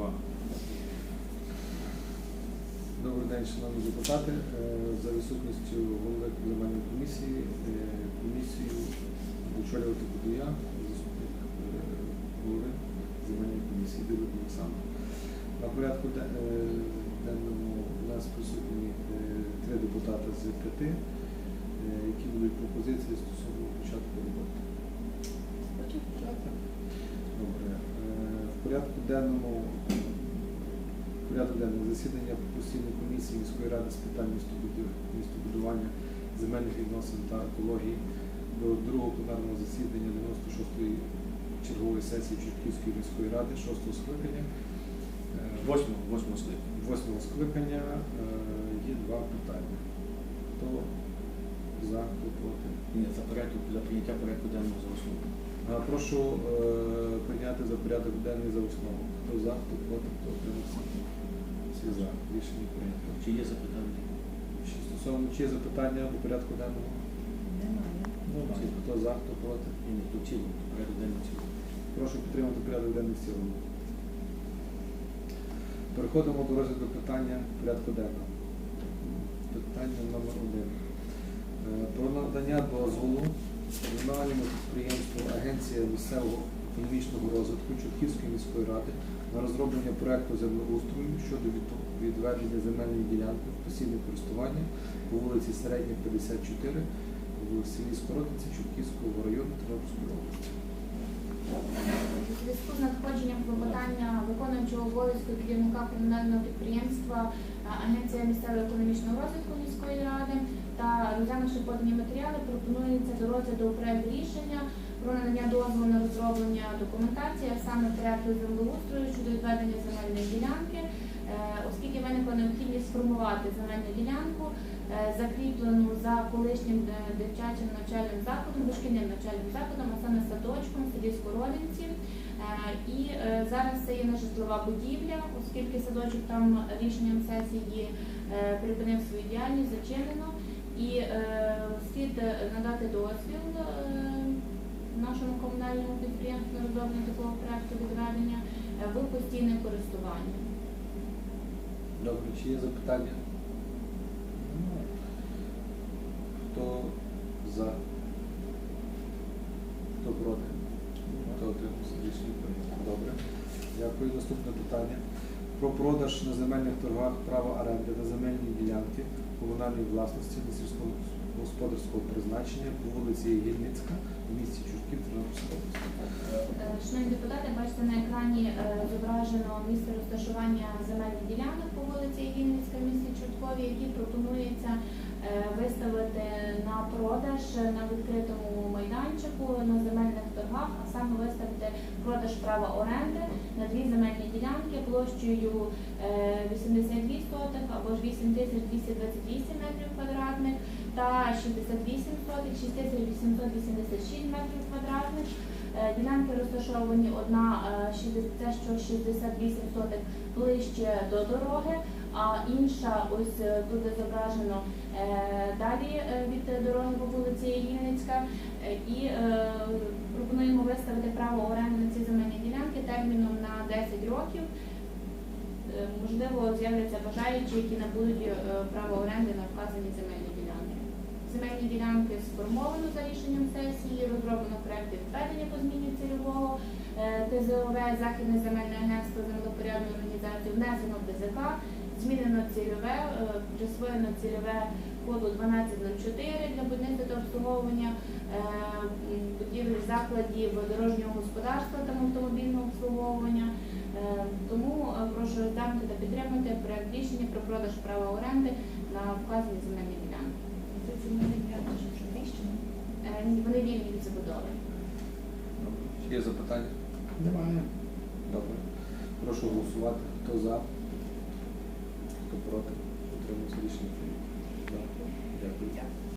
увагу. Добрий день, шановні депутати. Е, За відсутністю голови земельної комісії, е, комісію очолювати буду я, заступник е, голови земельної комісії Дивик Олександр. На порядку денному у нас присутні три депутати з п'яти, які будуть пропозиції стосовно початку роботи. Порядку денному порядок денний засідання постійної комісії міської ради з питань містобудування, земельних відносин та екології до другого пленарного засідання 96-ї чергової сесії Чортківської міської ради 6-го скликання. Е, Восьмого, восьмого скликання. Восьмого скликання е, є два питання. Хто за, хто проти? Ні, за порядку для прийняття порядку денного за основу. Прошу е, прийняти за порядок денний за основу. Хто за, хто проти, хто утримався? Всі за. Рішення прийнято. Чи є запитання? Чи стосовно чи є запитання до порядку денного? Немає. Хто за, хто проти? Ні, ні, тут ціло, порядок денний ціло. Прошу підтримати порядок денний в цілому. Переходимо до розгляду питання порядку денного. Питання номер один. Е, Про надання дозволу комунальному підприємству Агенція місцевого економічного розвитку Чортківської міської ради на розроблення проекту землеустрою щодо відведення земельної ділянки в постійне користування по вулиці Середня, 54 в селі Скоротиці Чортківського району Тернопільської області. У зв'язку з надходженням клопотання виконуючого обов'язку керівника комунального підприємства Агенція місцевого економічного розвитку міської ради та розглянувши подані матеріали, пропонується до розгляду проект рішення про надання дозволу на розроблення документації, а саме проекту землеустрою щодо відведення земельної ділянки, Е, оскільки виникла необхідність сформувати земельну ділянку, е, закріплену за колишнім е, дитячим навчальним закладом, дошкільним навчальним закладом, а саме садочком в селі Скоровинці. Е, І зараз це є нежитлова будівля, оскільки садочок там рішенням сесії припинив свою діяльність, зачинено. І е, слід е, надати дозвіл е, нашому комунальному підприємству на розроблення такого проекту відведення в постійне користування. Добре, чи є запитання? Хто за? Хто проти? Хто утримався? Рішення. Добре. Дякую. Наступне питання. Про продаж на земельних торгах права оренди на земельні ділянки комунальної власності на сільськогосподарського призначення по вулиці Єгільницька в місті Чурків Тернопільської області. Е, Шановні депутати, бачите на екрані е, зображено місце розташування земельних ділянок по вулиці Вінницька в місті Чорткові, які пропонується е, виставити на продаж на відкритому майданчику на земельних торгах, а саме виставити продаж права оренди на дві земельні ділянки площею е, 82 сотих або ж 8228 метрів квадратних та 68 сотих 6886 метрів квадратних. Е, Ділянки розташовані одна е, 60 це що 68 сотих ближче до дороги, а інша ось е, тут зображено е, далі е, від дороги по вулиці Єгільницька. І пропонуємо виставити право оренди на ці земельні ділянки терміном на 10 років. Можливо, з'являться бажаючі, які набудуть право оренди на вказані земельні ділянки. Земельні ділянки сформовано за рішенням сесії, розроблено проєкт відведення по зміні цільового ТЗОВ, Західне земельне агентство землепорядну організацію, внесено в ДЗК, змінено цільове, е, присвоєно цільове коду 1204 для будівництва та обслуговування е, будівель закладів дорожнього господарства та автомобільного обслуговування. Е, Тому прошу розглянути та підтримати проект рішення про продаж права оренди на вказані земельні ділянки. Е, ні, Вони вільні від забудови. Є запитання? Немає. Добре. Прошу голосувати. Хто за? Проти? Утримався рішення. Дякую.